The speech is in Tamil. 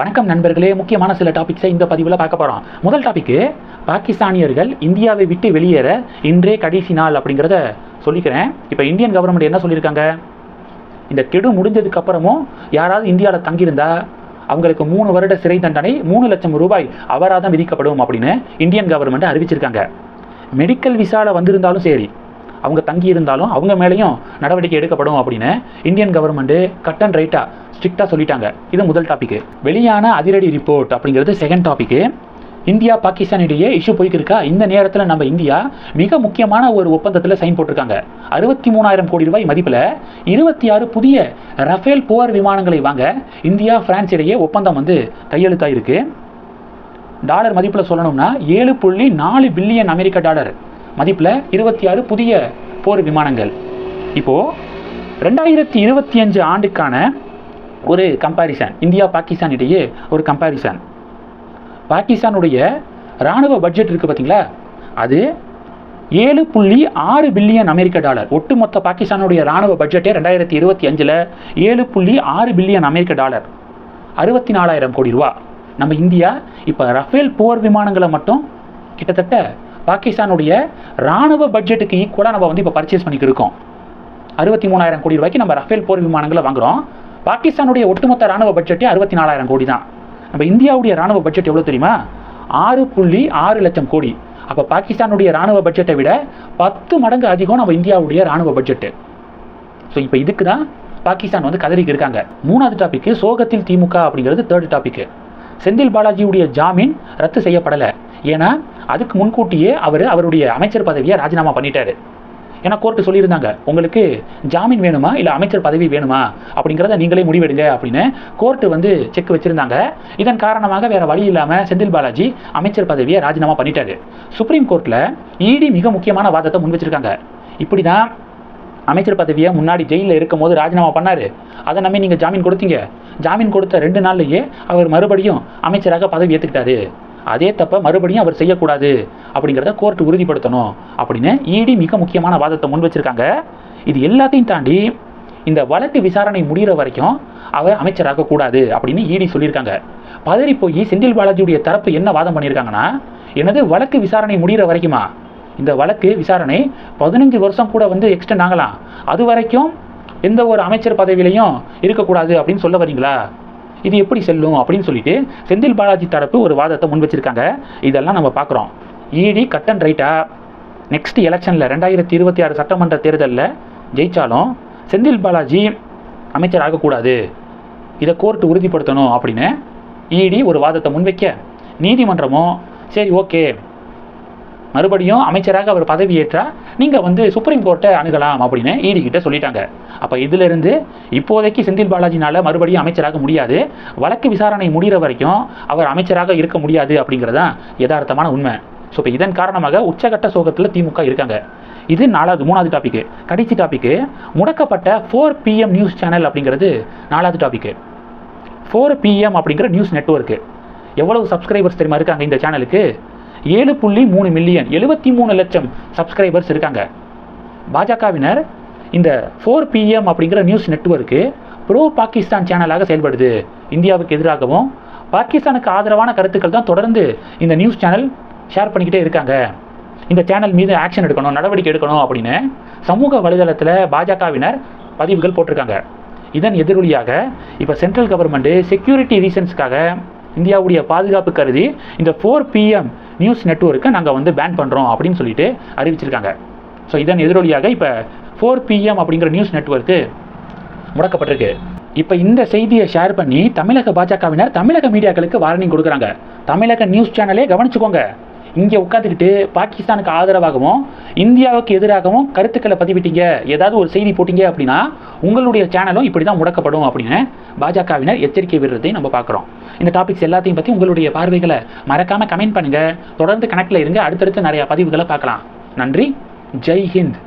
வணக்கம் நண்பர்களே. முக்கியமான சில டாபிக்ஸை இந்த பதிவில் பார்க்க போகிறோம் முதல் டாபிக்கு பாகிஸ்தானியர்கள் இந்தியாவை விட்டு வெளியேற இன்றே கடைசி நாள் அப்படிங்கிறத சொல்லிக்கிறேன். இப்போ இந்தியன் கவர்மெண்ட் என்ன சொல்லியிருக்காங்க? இந்த கெடு முடிஞ்சதுக்கு அப்புறமும் யாராவது இந்தியாவில் தங்கியிருந்தா அவங்களுக்கு மூணு வருட சிறை தண்டனை மூணு லட்சம் ரூபாய் அபராதம் விதிக்கப்படும் அப்படின்னு இந்தியன் கவர்மெண்ட் அறிவிச்சிருக்காங்க. மெடிக்கல் விசாவில் வந்திருந்தாலும் சரி அவங்க தங்கி இருந்தாலும் அவங்க மேலேயும் நடவடிக்கை எடுக்கப்படும் அப்படின்னு இந்தியன் கவர்மெண்ட்டு கட் அண்ட் ரைட்டாக ஸ்ட்ரிக்டாக சொல்லிட்டாங்க. இது முதல் டாபிக் வெளியான அதிரடி ரிப்போர்ட் அப்படிங்கிறது செகண்ட் டாபிக்கு இந்தியா பாகிஸ்தான் இடையே இஷ்யூ போய்க்கிருக்கா? இந்த நேரத்தில் நம்ம இந்தியா மிக முக்கியமான ஒரு ஒப்பந்தத்தில் சைன் போட்டிருக்காங்க. அறுபத்தி மூணாயிரம் கோடி ரூபாய் மதிப்பில் இருபத்தி ஆறு புதிய ரஃபேல் போர் விமானங்களை வாங்க இந்தியா பிரான்ஸ் இடையே ஒப்பந்தம் வந்து கையெழுத்தாயிருக்கு. டாலர் மதிப்பில் சொல்லணும்னா ஏழு புள்ளி நாலு பில்லியன் அமெரிக்க டாலர். மதிப்பில் இருபத்தி ஆறு புதிய போர் விமானங்கள். இப்போது ரெண்டாயிரத்தி இருபத்தி அஞ்சு ஆண்டுக்கான ஒரு கம்பாரிசன் இந்தியா பாகிஸ்தான் இடையே ஒரு கம்பாரிசன் பாகிஸ்தானுடைய இராணுவ பட்ஜெட் இருக்குது பார்த்தீங்களா அது ஏழு புள்ளி ஆறு பில்லியன் அமெரிக்க டாலர் ஒட்டுமொத்த பாகிஸ்தானுடைய இராணுவ பட்ஜெட்டே ரெண்டாயிரத்தி இருபத்தி அஞ்சில் ஏழு புள்ளி ஆறு பில்லியன் அமெரிக்க டாலர் அறுபத்தி நாலாயிரம் கோடி ரூபா. நம்ம இந்தியா இப்போ ரஃபேல் போர் விமானங்களை மட்டும் கிட்டத்தட்ட பாகிஸ்தானுடைய ராணுவ பட்ஜெட்டுக்கு ஈக்குவலாக நம்ம வந்து இப்போ பர்ச்சேஸ் பண்ணிக்கிட்டு இருக்கோம். அறுபத்தி மூணாயிரம் கோடி ரூபாய்க்கு நம்ம ரஃபேல் போர் விமானங்களை வாங்குறோம். பாகிஸ்தானுடைய ஒட்டுமொத்த ராணுவ பட்ஜெட்டே அறுபத்தி நாலாயிரம் கோடி தான். நம்ம இந்தியாவுடைய ராணுவ பட்ஜெட் எவ்வளோ தெரியுமா? ஆறு புள்ளி ஆறு லட்சம் கோடி. அப்போ பாகிஸ்தானுடைய ராணுவ பட்ஜெட்டை விட பத்து மடங்கு அதிகம் நம்ம இந்தியாவுடைய ராணுவ பட்ஜெட்டு ஸோ இப்போ இதுக்கு தான் பாகிஸ்தான் வந்து கதறிக்கு இருக்காங்க. மூணாவது டாபிக் சோகத்தில் திமுக அப்படிங்கிறது தேர்ட் டாபிக் செந்தில் பாலாஜியுடைய ஜாமீன் ரத்து செய்யப்படலை. ஏன்னா அதுக்கு முன்கூட்டியே அவர் அவருடைய அமைச்சர் பதவியை ராஜினாமா பண்ணிட்டாரு. ஏன்னா கோர்ட்டு சொல்லியிருந்தாங்க உங்களுக்கு ஜாமீன் வேணுமா? இல்லை அமைச்சர் பதவி வேணுமா? அப்படிங்கிறத நீங்களே முடிவெடுங்க அப்படின்னு கோர்ட்டு வந்து செக் வச்சுருந்தாங்க. இதன் காரணமாக வேறு வழி இல்லாமல் செந்தில் பாலாஜி அமைச்சர் பதவியை ராஜினாமா பண்ணிட்டாரு. சுப்ரீம் கோர்ட்டில் இடி மிக முக்கியமான வாதத்தை முன் வச்சிருக்காங்க. இப்படி தான் அமைச்சர் பதவியை முன்னாடி ஜெயிலில் இருக்கும் போது ராஜினாமா பண்ணார். அதை நம்பி நீங்கள் ஜாமீன் கொடுத்தீங்க. ஜாமீன் கொடுத்த ரெண்டு நாள்லேயே அவர் மறுபடியும் அமைச்சராக பதவி ஏற்றுக்கிட்டாரு அதே தப்பை மறுபடியும் அவர் செய்யக்கூடாது அப்படிங்கிறத கோர்ட் உறுதிப்படுத்தணும் அப்படின்னு இடி மிக முக்கியமான வாதத்தை முன் வச்சிருக்காங்க. இது எல்லாத்தையும் தாண்டி இந்த வழக்கு விசாரணை முடிகிற வரைக்கும் அவர் அமைச்சராக கூடாது அப்படின்னு இடி சொல்லியிருக்காங்க. பதறி போய் செந்தில் பாலாஜியுடைய தரப்பு என்ன வாதம் பண்ணியிருக்காங்கன்னா எனது வழக்கு விசாரணை முடிகிற வரைக்குமா? இந்த வழக்கு விசாரணை பதினஞ்சு வருஷம் கூட வந்து எக்ஸ்டெண்ட் ஆகலாம். அது வரைக்கும் எந்த ஒரு அமைச்சர் பதவியிலையும் இருக்கக்கூடாது அப்படின்னு சொல்ல வரீங்களா? இது எப்படி செல்லும் அப்படின்னு சொல்லிட்டு செந்தில் பாலாஜி தரப்பு ஒரு வாதத்தை முன் வச்சிருக்காங்க. இதெல்லாம் நம்ம பார்க்குறோம். இடி கட் அண்ட் ரைட்டா நெக்ஸ்ட் எலெக்ஷனில் ரெண்டாயிரத்தி இருபத்தி ஆறு சட்டமன்ற தேர்தலில் ஜெயித்தாலும் செந்தில் பாலாஜி அமைச்சர் ஆகக்கூடாது. இதை கோர்ட் உறுதிப்படுத்தணும் அப்படின்னு இடி ஒரு வாதத்தை முன்வைக்க நீதிமன்றமும் சரி ஓகே மறுபடியும் அமைச்சராக அவர் பதவியேற்றா நீங்கள் வந்து சுப்ரீம் கோர்ட்டை அணுகலாம் அப்படின்னு இடி கிட்ட சொல்லிட்டாங்க. அப்போ இதிலிருந்து இப்போதைக்கு செந்தில் பாலாஜினால் மறுபடியும் அமைச்சராக முடியாது. வழக்கு விசாரணை முடிகிற வரைக்கும் அவர் அமைச்சராக இருக்க முடியாது அப்படிங்கிறதான் யதார்த்தமான உண்மை. ஸோ இப்போ இதன் காரணமாக உச்சகட்ட சோகத்தில் திமுக இருக்காங்க. இது நாலாவது மூணாவது டாப்பிக்கு கடைசி டாபிக் முடக்கப்பட்ட ஃபோர் பிஎம் நியூஸ் சேனல் அப்படிங்கிறது நாலாவது டாப்பிக்கு ஃபோர் பிஎம் அப்படிங்கிற நியூஸ் நெட்ஒர்க்கு எவ்வளவு சப்ஸ்கிரைபர்ஸ் தெரியுமா இருக்காங்க இந்த சேனலுக்கு ஏழு புள்ளி மூணு மில்லியன் எழுபத்தி மூணு லட்சம் சப்ஸ்கிரைபர்ஸ் இருக்காங்க. பாஜகவினர் இந்த ஃபோர் பிஎம் அப்படிங்கிற நியூஸ் நெட்வொர்க்கு ப்ரோ பாகிஸ்தான் சேனலாக செயல்படுது. இந்தியாவுக்கு எதிராகவும் பாகிஸ்தானுக்கு ஆதரவான கருத்துக்கள் தான் தொடர்ந்து இந்த நியூஸ் சேனல் ஷேர் பண்ணிக்கிட்டே இருக்காங்க. இந்த சேனல் மீது ஆக்ஷன் எடுக்கணும் நடவடிக்கை எடுக்கணும் அப்படின்னு சமூக வலைதளத்தில் பாஜகவினர் பதிவுகள் போட்டிருக்காங்க. இதன் எதிரொலியாக இப்போ சென்ட்ரல் கவர்மெண்ட்டு செக்யூரிட்டி ரீசன்ஸ்க்காக இந்தியாவுடைய பாதுகாப்பு கருதி இந்த ஃபோர் பிஎம் நியூஸ் நெட்வொர்க்கை நாங்கள் வந்து பேன் பண்ணுறோம் அப்படின்னு சொல்லிட்டு அறிவிச்சிருக்காங்க. ஸோ இதன் எதிரொலியாக இப்போ ஃபோர் பிஎம் அப்படிங்கிற நியூஸ் நெட்வொர்க்கு முடக்கப்பட்டிருக்கு. இப்போ இந்த செய்தியை ஷேர் பண்ணி தமிழக பாஜகவினர் தமிழக மீடியாக்களுக்கு வார்னிங் கொடுக்குறாங்க. தமிழக நியூஸ் சேனலே கவனிச்சுக்கோங்க. இங்கே உட்காந்துக்கிட்டு பாகிஸ்தானுக்கு ஆதரவாகவும் இந்தியாவுக்கு எதிராகவும் கருத்துக்களை பதிவிட்டீங்க ஏதாவது ஒரு செய்தி போட்டீங்க அப்படின்னா உங்களுடைய சேனலும் இப்படி தான் முடக்கப்படும் அப்படின்னு பாஜகவினர் எச்சரிக்கை விடுறதை நம்ம பார்க்குறோம். இந்த டாபிக்ஸ் எல்லாத்தையும் பற்றி உங்களுடைய பார்வைகளை மறக்காமல் கமெண்ட் பண்ணுங்கள் தொடர்ந்து கணக்கில் இருங்க. அடுத்தடுத்து நிறையா பதிவுகளை பார்க்கலாம். நன்றி. ஜெய் ஹிந்த்.